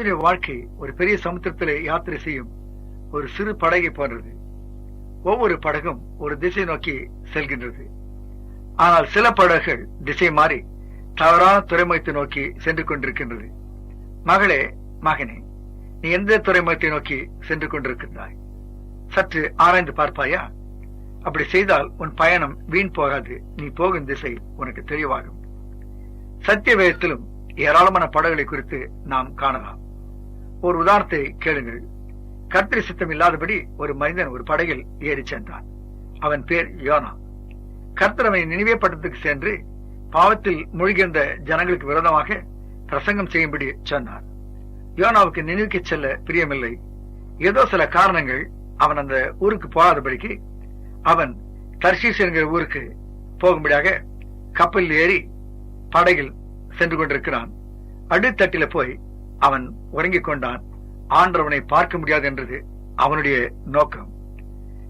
மனிதனுடைய வாழ்க்கை ஒரு பெரிய சமுத்திரத்திலே யாத்திரை செய்யும் ஒரு சிறு படகை போன்றது. ஒவ்வொரு படகும் ஒரு திசை நோக்கி செல்கின்றது. ஆனால் சில படகுகள் திசை மாறி தவறான துறைமுகத்தை நோக்கி சென்று கொண்டிருக்கின்றது. மகளே மகனே நீ எந்த துறைமுகத்தை நோக்கி சென்று கொண்டிருக்கின்றாய்? சற்று ஆராய்ந்து பார்ப்பாயா? அப்படி செய்தால் உன் பயணம் வீண் போகாது. நீ போகும் திசை உனக்கு தெளிவாகும். சத்திய வேதத்திலும் ஏராளமான படகுகளை குறித்து நாம் காணலாம். ஒரு உதாரணத்தை கேளுங்கள். கர்த்தரி சித்தம் இல்லாதபடி ஒரு மனிதன் ஒரு படகில் ஏறி சென்றான். அவன் பேர் யோனா. கர்த்தர் அவனை நினைவே பட்டத்துக்கு சென்று பாவத்தில் மூழ்கியிருந்த ஜனங்களுக்கு விரோதமாக பிரசங்கம் செய்யும்படி சொன்னார். யோனாவுக்கு நினைவுக்கு செல்ல பிரியமில்லை. ஏதோ சில காரணங்கள் அவன் அந்த ஊருக்கு போகாதபடிக்கு அவன் தர்ஷீஸ் என்கிற ஊருக்கு போகும்படியாக கப்பலில் ஏறி படகில் சென்று கொண்டிருக்கிறான். அடுத்தட்டில போய் அவன் உறங்கிக் கொண்டான். ஆண்டவனை பார்க்க முடியாது என்றது அவனுடைய நோக்கம்.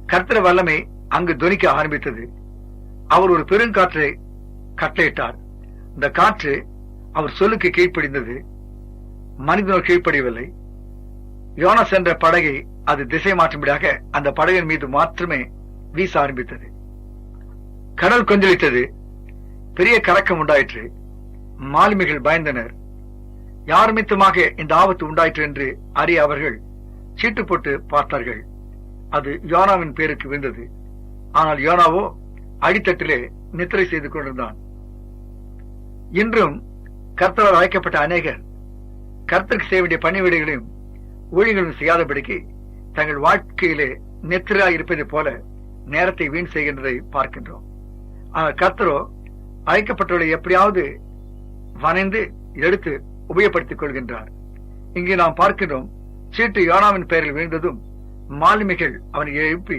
கர்த்தர வல்லமை அங்கு துணிக்க ஆரம்பித்தது. அவர் ஒரு பெருங்காற்றை கட்டளையிட்டார். இந்த காற்று அவர் சொல்லுக்கு கீழ்ப்படிந்தது. மனிதனோர் கீழ்ப்படியவில்லை. யோனஸ் என்ற படகை அது திசை மாற்றும்படியாக அந்த படகின் மீது மாத்திரமே வீச ஆரம்பித்தது. கடல் கொஞ்சலித்தது பெரிய கலக்கம் உண்டாயிற்று. மாலுமிகள் பயந்தனர். யார் மித்தமாக இந்த ஆபத்து உண்டாயிற்று என்று அறிய அவர்கள் சீட்டு போட்டு பார்த்தார்கள். அது யோனாவின் பேருக்கு விழுந்தது. ஆனால் யோனாவோ அடித்தட்டிலே நித்திரை செய்து கொண்டிருந்தான். இன்றும் கர்த்தரால் அழைக்கப்பட்ட அநேகர் கர்த்தருக்கு செய்ய வேண்டிய பணிவிடைகளையும் ஊழியர்களும் செய்யாதபடிக்கு தங்கள் வாழ்க்கையிலே நெத்திராய் இருப்பதைப் போல நேரத்தை வீண் செய்கின்றதை பார்க்கின்றோம். ஆனால் கர்த்தரோ அழைக்கப்பட்டவர்களை எப்படியாவது வனைந்து எடுத்து உபயோகப்படுத்திக் கொள்கின்றார். இங்கே நாம் பார்க்கின்றோம் சீட்டு யோனாவின் பெயரில் விழுந்ததும் மாலுமிகள் அவனை எழுப்பி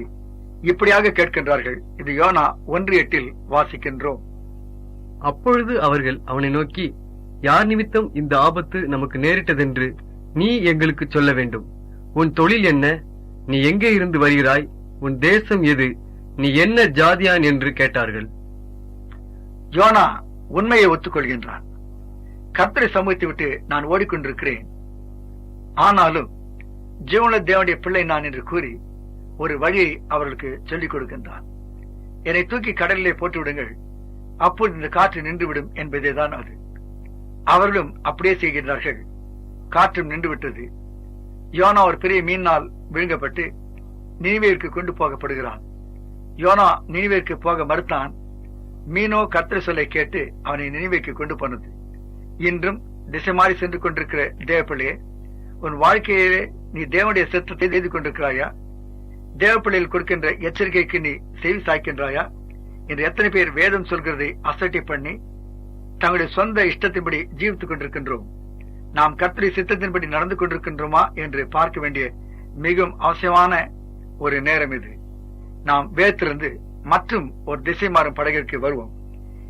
இப்படியாக கேட்கின்றார்கள். இது யோனா ஒன்று எட்டில் வாசிக்கின்றோம். அப்பொழுது அவர்கள் அவனை நோக்கி யார் நிமித்தம் இந்த ஆபத்து நமக்கு நேரிட்டதென்று நீ எங்களுக்கு சொல்ல வேண்டும். உன் தொழில் என்ன? நீ எங்கே இருந்து வருகிறாய்? உன் தேசம் எது? நீ என்ன ஜாதியான் என்று கேட்டார்கள். யோனா உண்மையை ஒத்துக்கொள்கின்றான். கர்த்தரை சமூகத்தை விட்டு நான் ஓடிக்கொண்டிருக்கிறேன். ஆனாலும் ஜீவன தேவனுடைய பிள்ளை நான் என்று கூறி ஒரு வழியை அவர்களுக்கு சொல்லிக் கொடுக்கின்றான் என்னை தூக்கி கடலிலே போட்டு விடுங்கள் அப்போது இந்த காற்று நின்றுவிடும் என்பதேதான் அது. அவர்களும் அப்படியே செய்கின்றார்கள். காற்றும் நின்றுவிட்டது. யோனா ஒரு பெரிய மீனால் விழுங்கப்பட்டு நினைவேற்கு கொண்டு போகப்படுகிறான். யோனா நினைவேற்கு போக மறுத்தான் மீனோ கத்திர சொல்லை கேட்டு அவனை நினைவேக்கு கொண்டு போனது. இன்றும் திசை மாறி சென்று கொண்டிருக்கிற தேவப்பிள்ளையே உன் வாழ்க்கையிலே நீ தேவனுடைய சித்தத்தை செய்து கொண்டிருக்கிறாயா? தேவப்பிள்ளையில் கொடுக்கின்ற எச்சரிக்கைக்கு நீ செவி சாய்க்கின்றாயா? இன்று எத்தனை பேர் வேதம் சொல்கிறதை அசட்டி பண்ணி தங்களுடைய சொந்த இஷ்டத்தின்படி ஜீவித்துக் கொண்டிருக்கின்றோம். நாம் கத்திரி சித்தத்தின்படி நடந்து கொண்டிருக்கின்றோமா என்று பார்க்க வேண்டிய மிகவும் அவசியமான ஒரு நேரம் இது. நாம் வேத்திருந்து மற்றும் ஒரு திசை மாறும் படகிற்கு வருவோம்.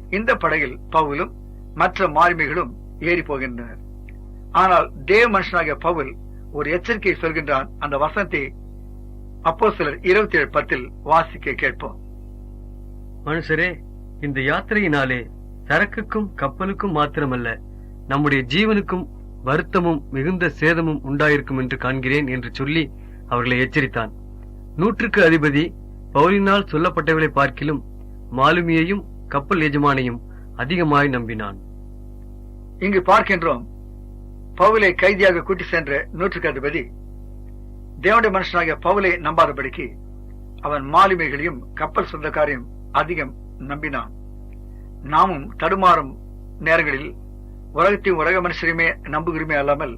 இந்த படகில் பவுலும் மற்ற மாலுமிகளும் ஏறி போகின்றனர். ஆனால் தேவ மனுஷனாகிய பவுல் ஒரு எச்சரிக்கை சொல்கின்றான். அந்த வசனத்தை அப்போ சிலர் இருபத்தி ஏழு பத்தில் வாசிக்க கேட்போம். மனுஷரே இந்த யாத்திரையினாலே சரக்குக்கும் கப்பலுக்கும் மாத்திரமல்ல நம்முடைய ஜீவனுக்கும் வருத்தமும் மிகுந்த சேதமும் உண்டாயிருக்கும் என்று காண்கிறேன் என்று சொல்லி அவர்களை எச்சரித்தான். நூற்றுக்கு அதிபதி பவுலினால் சொல்லப்பட்டவர்களை பார்க்கிலும் மாலுமியையும் கப்பல் எஜமானையும் அதிகமாய் நம்பினான். இங்கு பார்க்கின்றோம் பவுலை கைதியாக கூட்டி சென்ற நூற்றுக்கு அதிபதி தேவனுடைய மனுஷனாகிய பவுலை நம்பாதபடிக்கு அவன் மாலுமிகளையும் கப்பல் சொந்தக்காரையும் அதிகம் நம்பினான். நாமும் தடுமாறும் நேரங்களில் உலகத்தையும் உலக மனுஷரையுமே நம்புகிறோமே அல்லாமல்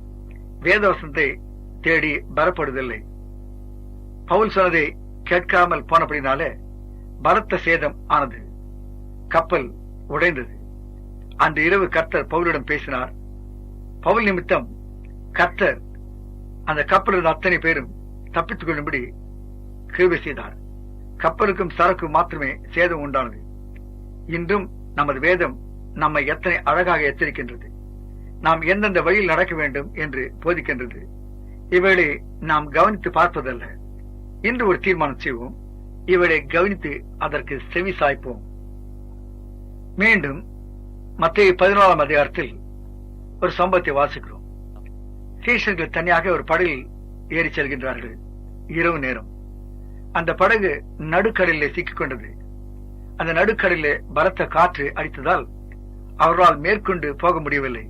வேதவசனத்தை தேடி பலப்படுவதில்லை பவுல் சொன்னதை கேட்காமல் போனபடினாலே பலத்த சேதம் ஆனது. கப்பல் உடைந்தது. அன்று இரவு கர்த்தர் பவுலிடம் பேசினார். பவுல் நிமித்தம் கர்த்தர் அந்த கப்பலில் அத்தனை பேரும் தப்பித்துக் கொள்ளும்படி கிருபை செய்தார். கப்பலுக்கும் சரக்கு மாத்திரமே சேதம் உண்டானது. இன்றும் நமது வேதம் நம்மை எத்தனை அழகாக எச்சரிக்கின்றது. நாம் எந்தெந்த வழியில் நடக்க வேண்டும் என்று போதிக்கின்றது. இவைகளை நாம் கவனித்து பார்ப்பதல்ல இன்று ஒரு தீர்மானம் செய்வோம். இவளை கவனித்து அதற்கு செவி சாய்ப்போம். மீண்டும் மத்திய பதினோராம் அதிகாரத்தில் ஒரு சம்பவத்தை வாசிக்கிறோம். சீஷர்கள் தனியாக ஒரு படகில் ஏறி செல்கின்றார்கள். இரவு நேரம். அந்த படகு நடுக்கடலிலே சிக்கிக் கொண்டது. அந்த நடுக்கடலிலே பலத்த காற்று அடித்ததால் அவர்களால் மேற்கொண்டு போக முடியவில்லை.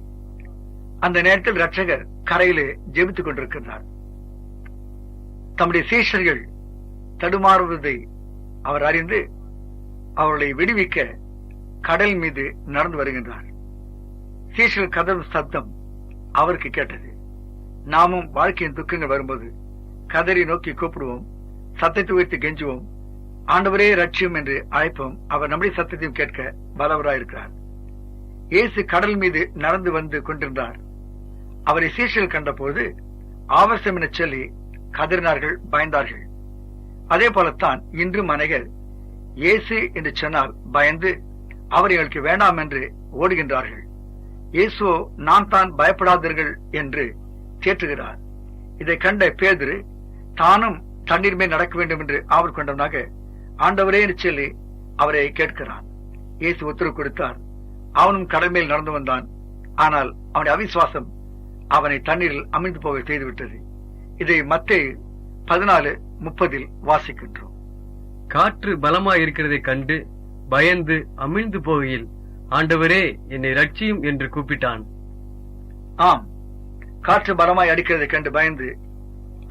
அந்த நேரத்தில் ரட்சகர் கரையிலே ஜெபித்துக் கொண்டிருக்கின்றார். தம்முடைய சீஷர்கள் தடுமாறுவதை அவர் அறிந்து அவர்களை விடுவிக்க கடல் மீது நடந்து வருகின்றார். சீசல் கதவு சத்தம் அவருக்கு கேட்டது. நாமும் வாழ்க்கையின் துக்கங்கள் வரும்போது கதறி நோக்கி கூப்பிடுவோம் சத்தத்தை உயர்த்தி கெஞ்சுவோம். ஆண்டவரே ரட்சியம் என்று அழைப்போம். அவர் நம்முடைய சத்தத்தையும் கேட்க பலவராயிருக்கிறார் இயேசு கடல் மீது நடந்து வந்து கொண்டிருந்தார். அவரை சீசல் கண்டபோது ஆவசம் என சொல்லி கதறினார்கள் பயந்தார்கள். அதே போலத்தான் இன்றும் அனைகள் இயேசு என்று சொன்னால் பயந்து அவர் எங்களுக்கு வேண்டாம் என்று ஓடுகின்றார்கள். இயேசுவோ நான் தான் பயப்படாதீர்கள் என்று தேற்றுகிறார். இதை கண்ட பேதுரு தானும் தண்ணீர் மேல் நடக்க வேண்டும் என்று ஆவல் கொண்டவனாக ஆண்டவரே சொல்லி அவரை கேட்கிறான். இயேசு உத்தரவு கொடுத்தார். அவனும் கடல் மேல் நடந்து வந்தான். ஆனால் அவனுடைய அவிசுவாசம் அவனை தண்ணீரில் அமைந்து போக செய்துவிட்டது. இதை மத்திய பதினாலு முப்பதில் வாசிக்கின்றோம். காற்று பலமாய் இருக்கிறதை கண்டு பயந்து அமிழ்ந்து போகையில் ஆண்டவரே என்னை ரட்சியும் என்று கூப்பிட்டான். ஆம் காற்று பலமாய் அடிக்கிறதை கண்டு பயந்து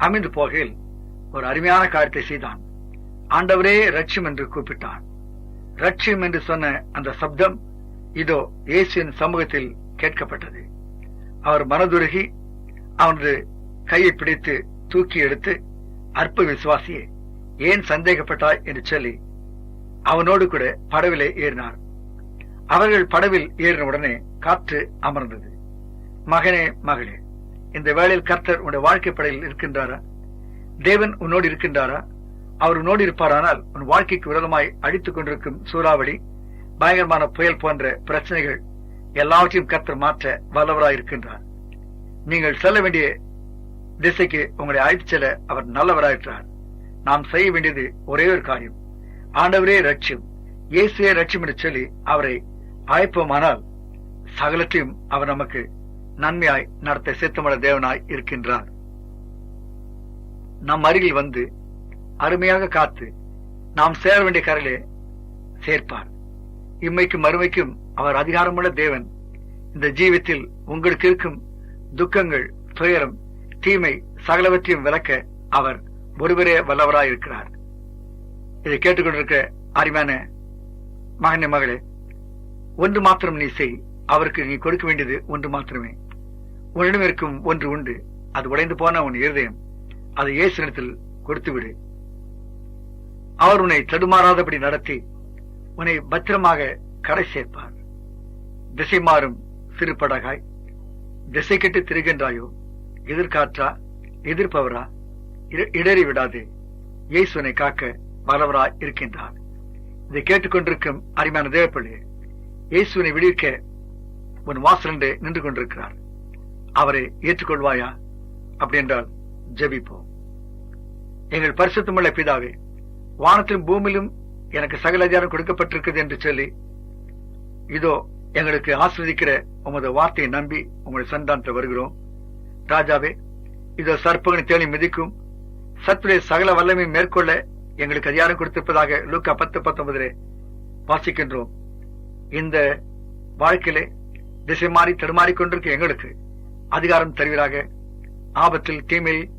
அமிழ்ந்து போகையில் ஒரு அருமையான காரியத்தை செய்தான். ஆண்டவரே ரட்சியம் என்று கூப்பிட்டான். ரட்சியம் என்று சொன்ன அந்த சப்தம் இதோ இயேசுவின் சமூகத்தில் கேட்கப்பட்டது. அவர் மனதுருகி அவனது கையை பிடித்து தூக்கி எடுத்து அற்ப விசுவாசியே ஏன் சந்தேகப்பட்டாய்? என்று சொல்லி அவனோடு கூட படவிலே ஏறினார். அவர்கள் படவில் ஏறின உடனே காற்று அமர்ந்தது. மகனே மகளே இந்த வேளையில் கர்த்தர் உன்னுடைய வாழ்க்கை படையில் இருக்கின்றாரா? தேவன் உன்னோடு இருக்கின்றாரா? அவர் உன்னோடு இருப்பாரானால் உன் வாழ்க்கைக்கு விரோதமாய் அழித்துக் கொண்டிருக்கும் சூறாவளி பயங்கரமான புயல் போன்ற பிரச்சனைகள் எல்லாவற்றையும் கர்த்தர் மாற்ற வல்லவராய் இருக்கின்றார். நீங்கள் செல்ல வேண்டிய திசைக்கு உங்களை அழைத்து செல்ல அவர் நல்லவராயிற்றார். நாம் செய்ய வேண்டியது ஒரே ஒரு காரியம். ஆண்டவரே ரட்சியம் இயேசுவே ரட்சியம் என்று சொல்லி அவரை அழைப்போமானால் சகலத்தையும் அவர் நமக்கு நன்மையாய் நடத்த சித்தமட தேவனாய் இருக்கின்றார். நம் அருகில் வந்து அருமையாக காத்து நாம் சேர வேண்டிய கரையிலே சேர்ப்பார். இம்மைக்கும் அருமைக்கும் அவர் அதிகாரமுள்ள தேவன். இந்த ஜீவித்தில் உங்களுக்கு இருக்கும் துக்கங்கள் துயரம் தீமை சகலவற்றையும் விளக்க அவர் ஒருவரே வல்லவராய் இருக்கிறார் இதை கேட்டுக்கொண்டிருக்க அருமையான மகனே மகளே ஒன்று மாத்திரம் நீ செய். அவருக்கு நீ கொடுக்க வேண்டியது ஒன்று மாத்திரமே. உன்னிடம் இருக்கும் ஒன்று உண்டு. அது உடைந்து போன உன் இருதயம். அதை இயேசுனிடத்தில் கொடுத்து விடு அவர் உன்னை தடுமாறாதபடி நடத்தி உன்னை பத்திரமாக கரை சேர்ப்பார். திசை மாறும் சிறு படகாய் திசை கெட்டு திரிகின்றாயோ? எதிர்காற்றா? எதிர்ப்பவரா? இட- இடறி விடாதே இயேசுனை காக்க பலவராய் இருக்கின்றார் இதை கேட்டுக்கொண்டிருக்கும் அருமையான தேவப்பிள்ளை இயேசுவினை விடுவிக்க உன் வாசலண்டு நின்று கொண்டிருக்கிறார். அவரை ஏற்றுக்கொள்வாயா? அப்படி என்றால் ஜெபிப்போம். எங்கள் பரிசுத்தமுள்ள பிதாவே வானத்திலும் பூமியிலும் எனக்கு சகல அதிகாரம் கொடுக்கப்பட்டிருக்கிறது என்று சொல்லி இதோ எங்களுக்கு ஆஸ்வதிக்கிற உமது வார்த்தையை நம்பி உங்களை சந்தானத்தில் வருகிறோம். ராஜாவே இதோ சர்ப்பகனை தேனி மிதிக்கும் சத்துடைய சகல வல்லமை மேற்கொள்ள எங்களுக்கு அதிகாரம் கொடுத்திருப்பதாக லூக்கா பத்து பத்தொன்பதிலே வாசிக்கின்றோம். இந்த வாழ்க்கையிலே திசை மாறி தடுமாறி கொண்டிருக்க எங்களுக்கு அதிகாரம் தருவீராக. ஆபத்தில் தீமையில்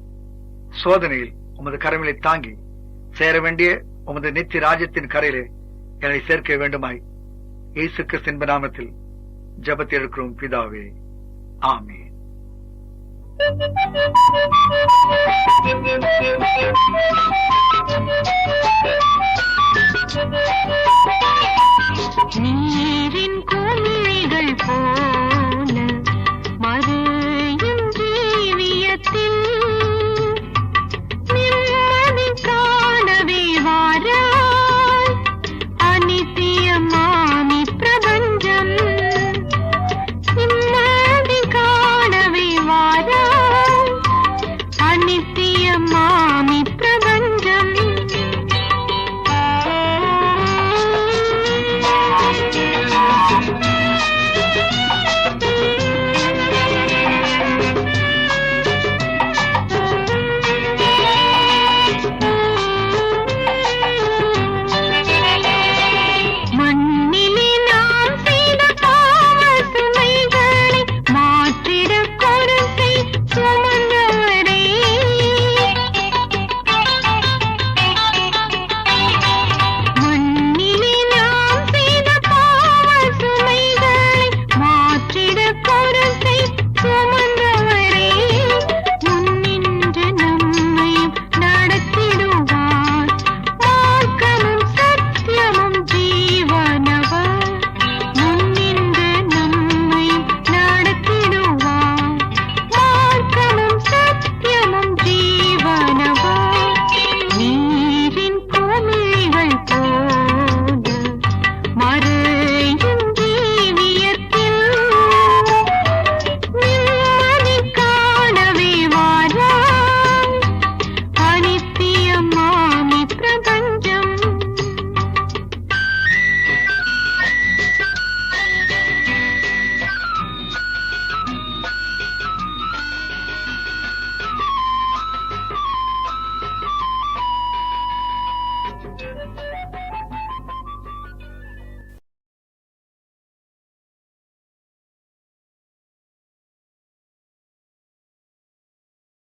சோதனையில் உமது கரங்களை தாங்கி சேர வேண்டிய உமது நித்திய ராஜ்யத்தின் கரையிலே என்னை சேர்க்க வேண்டுமாய். இயேசு கிறிஸ்தின் நாமத்தில் ஜபத்தில் இருக்கிறோம் பிதாவே. ஆமே Thank you. Thank you.